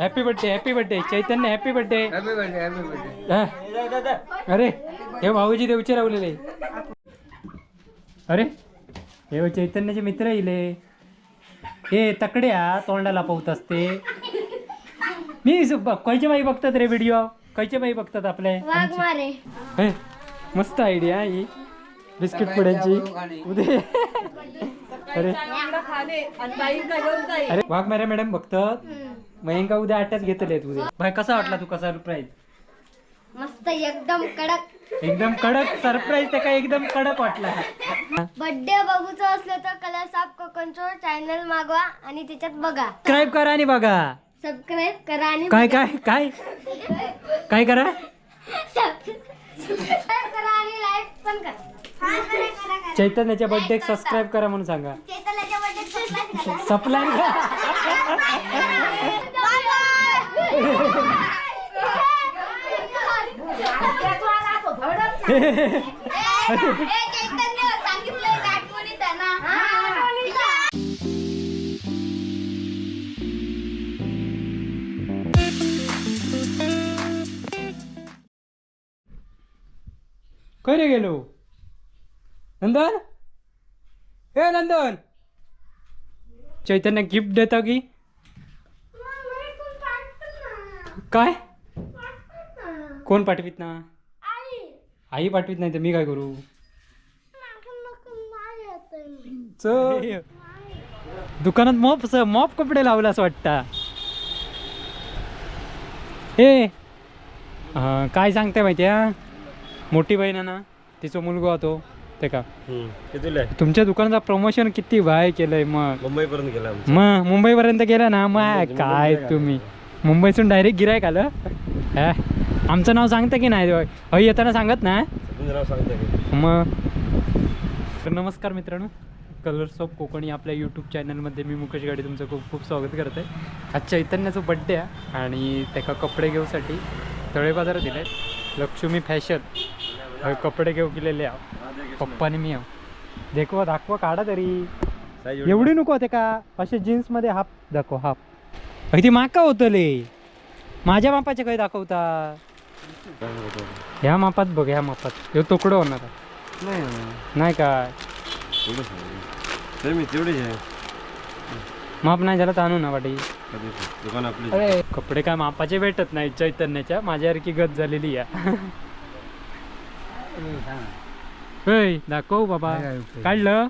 Happy birthday happy birthday Chaitanya happy birthday happy birthday happy birthday अरे हे भाऊजी देवचे रावलेले अरे हे बघ, चैतन्याचे मित्र येले हे तकड्या तोंडाला पावत असते. मी खयचे बाई बघतात रे व्हिडिओ खयचे बाई बघतात आपले? हे, मस्त आयडिया ही. बिस्किट पुड्यांची. उद्या अरे. अरे वाघ मारे मॅडम बघतात. मयंका उद्या आठच घेतले उद्या. भाई कसा वाटला तू कसा सरप्राईज मस्त एकदम कडक. एकदम कडक? सरप्राईज त्या काय एकदम कडक वाटला? बर्थडे बघूचं असलं तर कलर्स ऑफ कोकणचोर चॅनल मागवा आणि त्याच्यात बघा. सबस्क्राईब करा आणि बघा. सबस्क्राईब करा आणि काय काय काय? काय करा? सबस्क्राईब करा आणि लाईक पण करा. चैतन्याच्या बर्थडे सबस्क्राईब करा म्हणून सांगा. चैतन्याच्या ला subscribe करा. सप्लाय का गेलो? नंदन? ए नंदन! चैतन्य गिफ्ट देता की? काय? कोण पाठवित ना? आई. पाठवित नाही तर मी काय करू? चल. दुकानात मॉप मॉप कपडे लावला असं वाटतं. हे हा, काय सांगते माहिती आहे? मोठी बहीण आहे ना तिचा मुलगा होतो ते का? तुमच्या दुकानाचा प्रमोशन किती भाय केलंय मग. मुंबई पर्यंत गेला मग मुंबईपर्यंत गेला ना मग काय तुम्ही? मुंबईतून डायरेक्ट गिरायक आलं. हा? आमचं नाव सांगतं की नाही? हय येताना सांगत ना मग तर नमस्कार मित्रांनो. कलर्स ऑफ कोकणी आपल्या यूट्यूब चॅनलमध्ये मी मुकेश गाडी तुमचं खूप खूप स्वागत करते आज चैतन्याचा बड्डे आहे आणि त्याका कपडे घेऊसाठी तळे बाजार दिले लक्ष्मी फॅशन कपडे घेऊ गेलेले आहो पप्पाने मी आहो देखवा दाखवा काढा तरी. एवढी नको होते का? असे जीन्समध्ये हाफ दाखव हाफ. अगदी माका होतले. माझ्या मापाचे काही दाखवता? ह्या मापात बघ ह्या मापात. ह्यो तुकडं होणार. नाही नाही काय माप नाही झालं तर आणू ना वाटी. दुकान आपली. कपडे काय मापाचे भेटत नाही चैतन्याच्या. माझ्यासारखी गत झालेली होय दाखव बाबा? काढलं?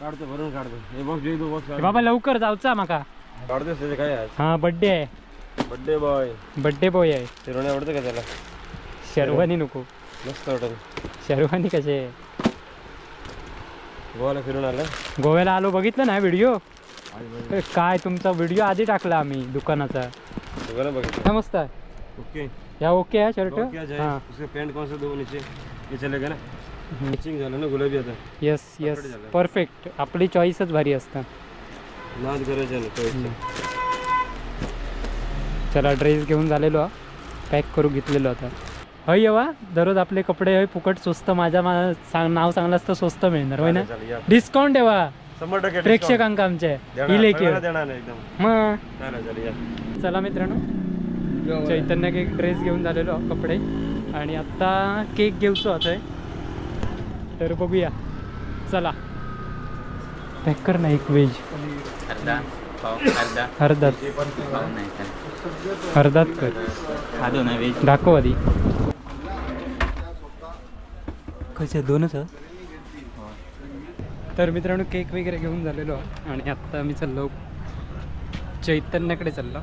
काढतो भरून काढतो. हे बाबा लवकर जाऊचा माका. त्याचे काय आज हा बड्डे आहे. बड्डे बॉय बड्डे बॉय आहे. फिरवणे आवडतं का त्याला? शेरवानी नको. मस्त वाटत. शेरवानी कसे गोवाला फिरून आलं गोव्याला आलो बघितलं ना व्हिडिओ. अरे काय तुमचा व्हिडिओ आधी टाकला आम्ही दुकानाचा. दुकानं बघितलं. मस्त आहे. ओके. या ओके आहे शर्ट आहे हां. उसका पॅन्ट कौन सा दो नीचे? ये चलेगा ना? मॅचिंग झालं ना गुलाबी आता. Yes yes. परफेक्ट आपली चॉईसच भारी असतं. नाद करायचं ना चॉईसचा चला ड्रेस घेऊन झालेलो पॅक करू घेतलेलो आता. हय येवा दररोज आपले कपडे हय फुकट स्वस्त माझ्या मा सांग नाव सांगलं असतं स्वस्त मिळणार होय ना? चालेल, चालेल, या. डिस्काउंट देवा शंभर टक्के discount. प्रेक्षकांका आमचे. देणार, इले सगळ्यांना देणार आहे एकदम. मग चालेल चालेल या. चला मित्रांनो. चैतन्य केक ड्रेस घेऊन झालेलो कपडे. आणि आत्ता केक घेऊचो आता आहे तर बघूया. चला. पॅक कर ना एक व्हेज अर्धा पाव अर्धा. अर्धात पाव नाही तर. अर्धात कर. ना व्हेज. दाखव आधी. कसे दोनच तर मित्रांनो केक वगैरे घेऊन झालेलो आहे. आणि आत्ता आम्ही चाललो चैतन्याकडे चाललो.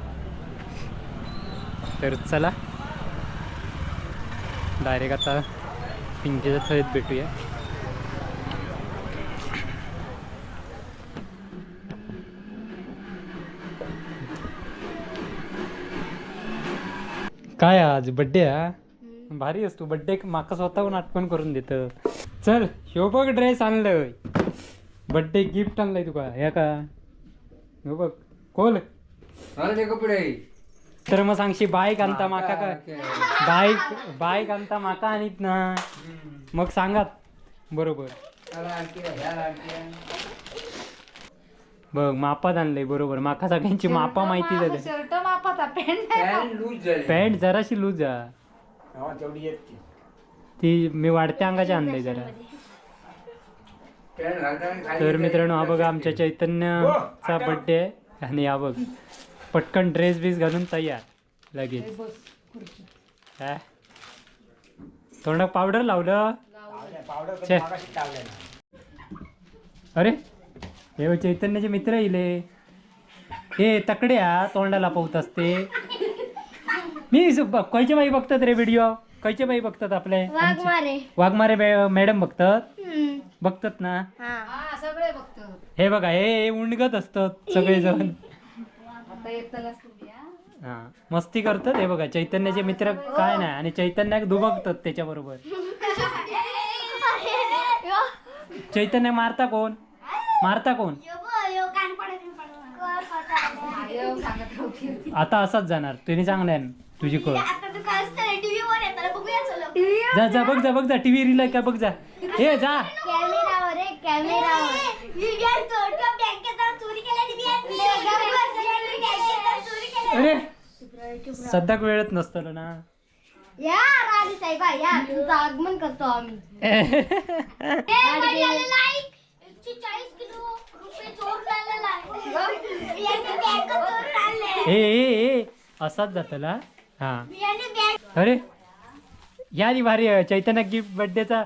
तर चला. डायरेक्ट आता पिंकीच्या थळीत भेटूया. काय आज? बड्डे हा भारी असतो बड्डे माका स्वतःहून आठवण करून देत. चल ह्यो बघ ड्रेस आणलंय. बड्डे गिफ्ट आणलंय तुका. ह्या का? ह्यो बघ. कोल कपडे तर मग सांगशी बाईक आणता माका काय बाईक बाईक आणता माका आणीत ना. मग सांगात बरोबर. बघ मापात आणलंय. बरोबर. माका सगळ्यांची मापा माहिती झाली शर्ट मापाचा पॅन्ट पॅन्ट जराशी लूज तेवढी येत ती. ती मी वाढत्या अंगाची आणलंय जरा. तर मित्रांनो हा बघा आमच्या चैतन्यचा बर्थडे आहे. आणि हा बघ पटकन ड्रेस बीस घालून तयार लगेच. काय? तोंडात पावडर लावलं? छे. अरे हे बघ, चैतन्याचे मित्र इले. हे तकड्या तोंडाला पावत असते. मी खयचे बाई बघतात रे व्हिडिओ खयचे बाई बघतात आपले? वाघमारे. मॅडम बघतात. बघतात ना? हा. सगळे बघतो बघा हे उणगत असतात सगळेजण. आता येतलंच तुम्ही हा हा. मस्ती करतात हे बघा चैतन्याचे मित्र काय नाही आणि चैतन्याक दुबकतात त्याच्याबरोबर. चैतन्य मारता कोण? मारता कोण? आता असाच जाणार तुम्ही चांगल्या तुझी कळ आता तू काय असतं टीव्ही वर येताना बघूया चलो जा जा बघ जा बघ जा टीव्ही रिला का बघ जा हे जा अरे सध्या वेळच नसतं ना या राणी साहेब या तुमचं आगमन करतो आम्ही ए ए ए असाच जातला हा. अरे या आधी भारी. चैतन्य गिफ्ट बर्थडेचा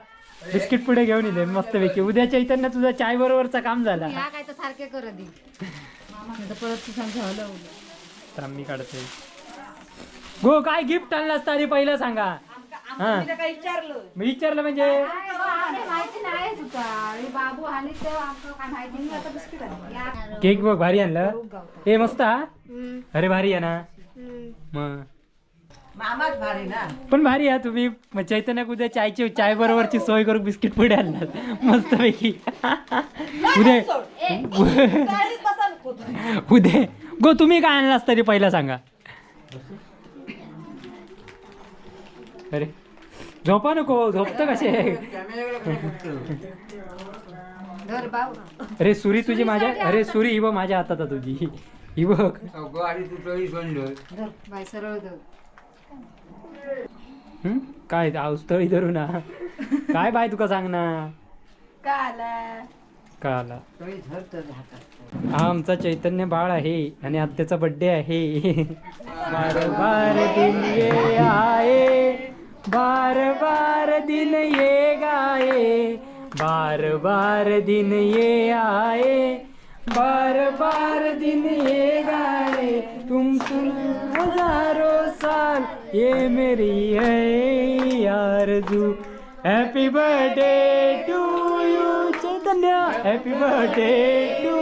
बिस्किट पुढे घेऊन येते मस्तपैकी. उद्या चैतन्य तुझा चाय बरोबरचा काम झाला. या काय तर सारखे करत दे मामा परत तुझं झालं तर आम्ही काढतोय. गो काय गिफ्ट आणलं असतं आधी पहिलं सांगा. हा. मी विचारलं म्हणजे माहिती नाही तुका आणि बाबू आणि ते आमचं काय माहिती नाही आता बिस्किट आहे केक बघ भारी आणलं. ए मस्त हा? अरे भारी आहे ना? मग? पण भारी आहे तुम्ही मग चैतन्याक उद्या चायची चाय बरोबरची सोय करून बिस्किट पुढे आणलात मस्तपैकी. उद्या उद्या गो तुम्ही काय आणलास तरी पहिला सांगा. अरे झोपा नको झोपतं कसे अरे सुरी तुझी माझ्या अरे सुरी ही बघ माझ्या हातात आहे तुझी. ही बघ. हं? काय अवस्तळी धरू ना? काय बाय तुका सांग ना काय आला का आला हा आमचा चैतन्य बाळ आहे आणि आज त्याचा बर्थडे आहे. बार बार दिन ये आए बार बार दिन ये गाए बार बार दिन ये आए बार बार दिन ये गाए तुम सुन हजारों साल ये मेरी है यारजू happy birthday to you Chaitanya. Happy birthday to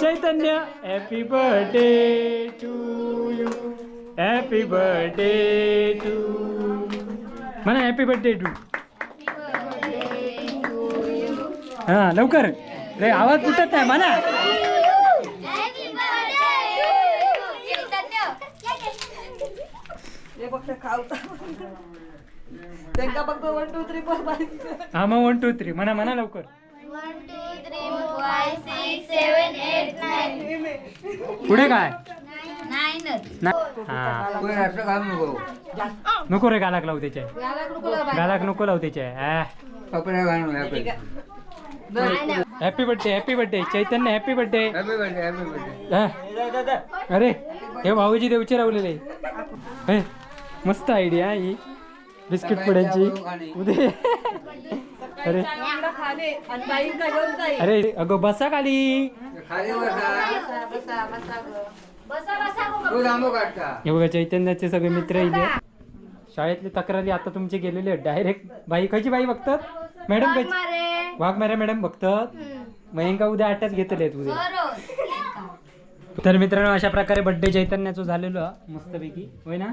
Chaitanya. Happy birthday to you happy birthday to म्हणा हॅपी बर्थडे टू हा लवकर. रे आवाज फुटत नाही म्हणा. हा मग वन टू थ्री म्हणा म्हणा लवकर. One two three four five six seven eight nine पुढे काय? नाही ना हा नको रे गालाक लावू त्याच्या याला नको लावा. गालाक नको लावू त्याच्या happy birthday happy birthday Chaitanya happy birthday अरे हे भाऊजी देवचे लावलेले हे, मस्त आयडिया ही बिस्किट पुड्यांची उदे अरे अरे अगं बसा खाली हे बघा चैतन्याचे सगळे मित्र इथे. शाळेतली तक्रारी आता तुमचे गेलेले डायरेक्ट बाई खायची बाई बघतात? मॅडम मारे. वाघ माऱ्या मॅडम बघतात. मयंका उद्या आठच घेतले उद्या. तर मित्रांनो अशा प्रकारे बर्थडे चैतन्याचं झालेलो मस्तपैकी. होय ना?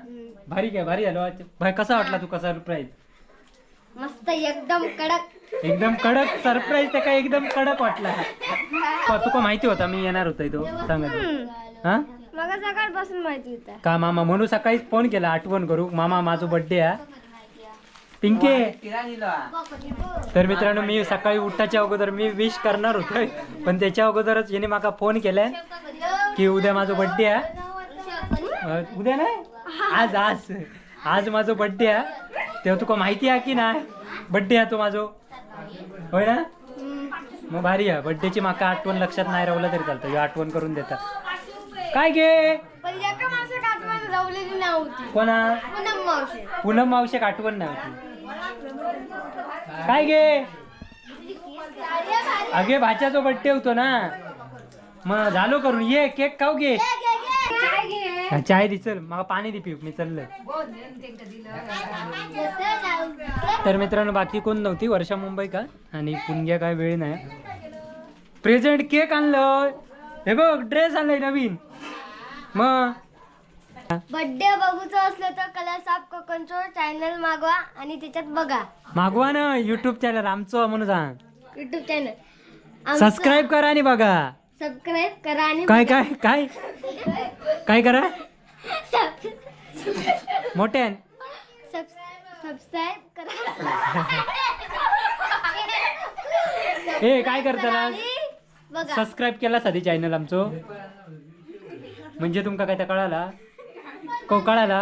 भारी काय भारी झालो. भाई कसा वाटला तू कसा सरप्राईज मस्त एकदम कडक. एकदम कडक सरप्राईज त्या काय एकदम कडक वाटला. तुका माहिती होता मी येणार होता तो सांगत हा? मग सकाळपासून माहिती होतं. का मामा म्हणून सकाळीच फोन केला आठवण करू. मामा माझा बर्थडे आहे. पिंके! तर मित्रांनो मी सकाळी उठाच्या अगोदर मी विश करणार होतो पण त्याच्या अगोदरच याने माका फोन केलाय की उद्या माझा बर्थडे आहे. उद्या नाही? आज आज. आज माझा बर्थडे आहे. तेव्हा तुका माहिती आहे की नाही? बर्थडे आहे तो माझो. होय ना? मग भारी आहे. बर्थडेची माका आठवण लक्षात नाही राहिलं तरी चालतं. आठवण करून देतात. काय घे पण एका माणसात आठवण रवलेली नव्हती. कोणा? पूनम मावशी. पूनम मावशेक आठवण नाही होती काय घे अगे भाच्याचा बर्थडे होतो ना. मग झालो करून. ये केक खाऊ घे. हा, चाय दि चल. मला पाणी दे पिऊ मी चाललोय. तर मित्रांनो बाकी कोण नव्हती? वर्षा मुंबई का? आणि पुणग्या काय वेळ नाही. प्रेझेंट केक आणलं. हे बघ ड्रेस आणलाय नवीन. मग बर्थडे बघूचं असलं तर कलर साफ कोकणचो चॅनल मागवा आणि त्याच्यात बघा. मागवा ना युट्यूब चॅनल आमचं म्हणून सांग. युट्यूब चॅनल सबस्क्राईब करा आणि बघा. सबस्क्राईब करा आणि काय काय काय? काय करा? मोठ्यान सबस्क्राईब करा. ए काय करताना बघा. सबस्क्राईब केला साधी चॅनल आमचं. म्हणजे तुमका काय त्या कळाला? को कळाला?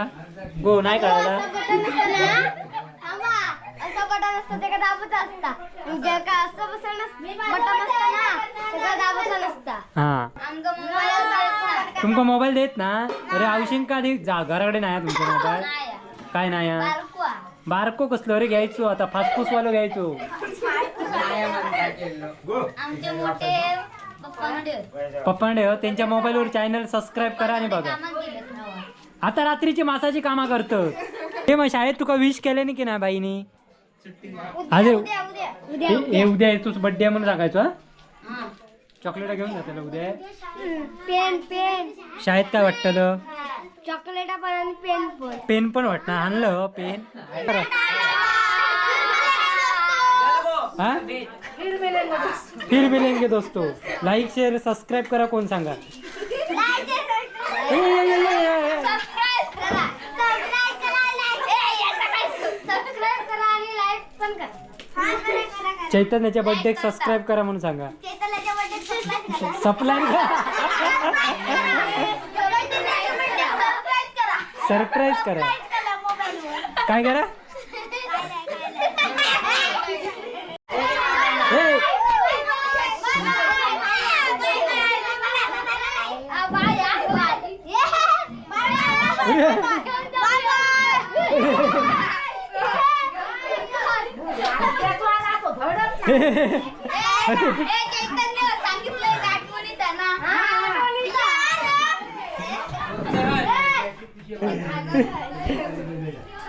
गो नाही कळाला. असं बटन असतं ते का दाबायचं असता? म्हणजे का असं बटन बटन असतं ना? ते का दाबायचं नसता. हा. आमचं मोबाईल तुमका मोबाईल देत ना? अरे आवशीन का दे जा घराकडे नाही आहे तुमचा मोबाईल काय नाही आहे? बारकुआ बारको कसलो? रे घ्यायचो आता. फासफूस वालो घ्यायचो. आमचे मोठे पप्पा म्हणजे पप्पांडे हो, त्यांच्या मोबाईलवर चॅनल सबस्क्राईब करा आणि बघा. कामात नवा. आता रात्रीची मासाची कामा करतो. ते मग शाळेत तुका विश केले नाही की नाही बाईनी? अरे उद्या उद्या उद्या. हे हे उद्या आहे तुझ बर्थडे म्हणून सांगायचो हा? चॉकलेट घेऊन जाते उद्या. पेन पेन शाळेत काय वाटतं चॉकलेट पण आणि पेन पण. पेन पण वाटणार. आणलं हो पेन हा? फिर मिलेंगे दोस्तो. लाईक शेअर सबस्क्राईब करा कोण सांगा. चैतन्याच्या बर्थडे सबस्क्राईब करा. म्हणून सांगा. चैतन्याच्या बर्थडे सबस्क्राईब करा. सप्लाय सरप्राईज करा. काय करा?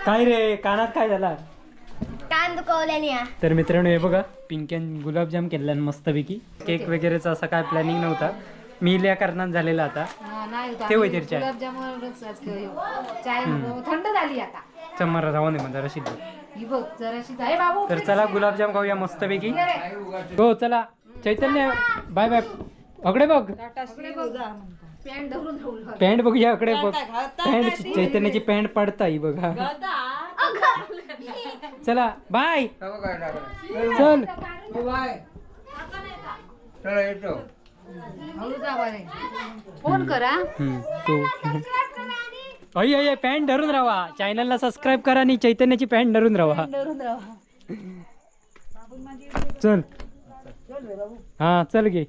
काय रे कानात काय झाला? कान दुखवल्याने. तर मित्रांनो हे बघा पिंक्यान गुलाबजाम केला मस्तपैकी. केक वगैरेचा असा काय प्लॅनिंग नव्हता. मी इल्या कारणात झालेला आता. हा, नाही होत. ठेव आम्ही इथे चाय. गुलाबजामुनच आज घेऊ. चाय नको. थंड झाली आता. चम्मारा जाऊ नये म्हणता रशीद ही बघ जराशी बाबू तर चला गुलाबजाम खाऊया मस्तपैकी. इकडे रे. हो चला. चैतन्य बाय बाय. अकडे बघ. पॅन्ट धरून ठेवलं. पॅन्ट बघूया अकडे बघ. पॅन्ट चैतन्याची पॅन्ट पडताय बघा. चला बाय. चल. जावा रे. फोन करा हम्म, तो. अय अय पॅन्ट धरून राहा. चॅनलला सबस्क्राईब करा आणि चैतन्याची पॅन्ट धरून राहा. चल. हा चल गे.